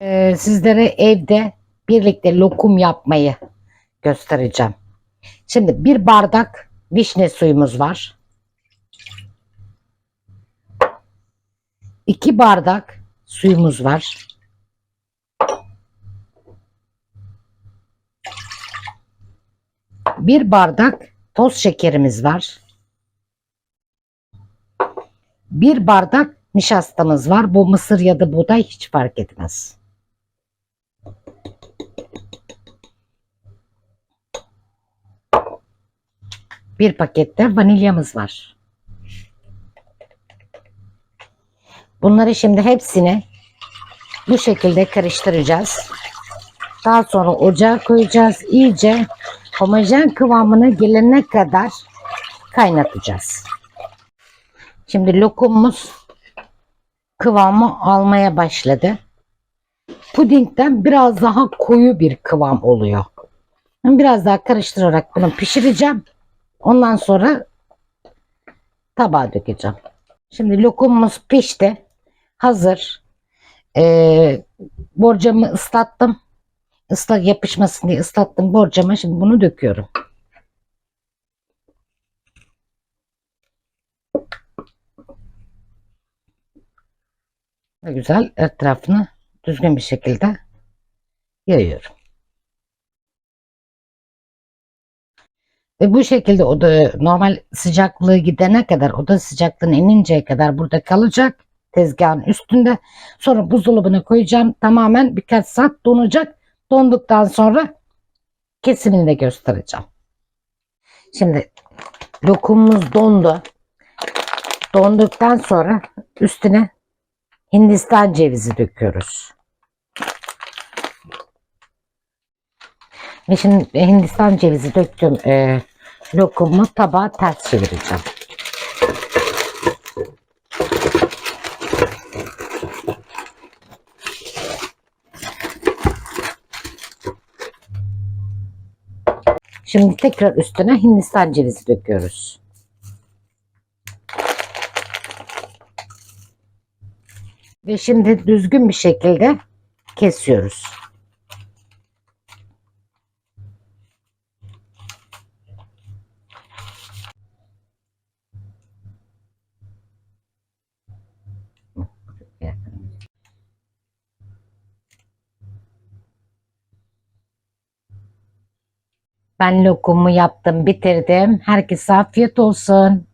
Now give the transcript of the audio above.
Ee, sizlere evde birlikte lokum yapmayı göstereceğim. Şimdi bir bardak vişne suyumuz var. İki bardak suyumuz var. Bir bardak toz şekerimiz var. Bir bardak nişastamız var. Bu mısır ya da buğday hiç fark etmez. Bir pakette vanilyamız var. Bunları şimdi hepsini bu şekilde karıştıracağız. Daha sonra ocağa koyacağız. İyice homojen kıvamına gelene kadar kaynatacağız. Şimdi lokumumuz kıvamı almaya başladı. Pudingden biraz daha koyu bir kıvam oluyor. Biraz daha karıştırarak bunu pişireceğim. Ondan sonra tabağa dökeceğim. Şimdi lokumumuz pişti. Hazır. Ee, borcamı ıslattım. Islak yapışmasın diye ıslattım borcama. Şimdi bunu döküyorum. Ve güzel etrafını düzgün bir şekilde yayıyorum. Ve bu şekilde oda normal sıcaklığı gidene kadar oda sıcaklığına ininceye kadar burada kalacak tezgahın üstünde. Sonra buzdolabına koyacağım. Tamamen birkaç saat donacak. Donduktan sonra kesimini de göstereceğim. Şimdi lokumumuz dondu. Donduktan sonra üstüne Hindistan cevizi döküyoruz. Ve şimdi Hindistan cevizi döktüm e, lokumu tabağa ters çevireceğim. Şimdi tekrar üstüne Hindistan cevizi döküyoruz. Ve şimdi düzgün bir şekilde kesiyoruz. Ben lokumu yaptım, bitirdim. Herkese afiyet olsun.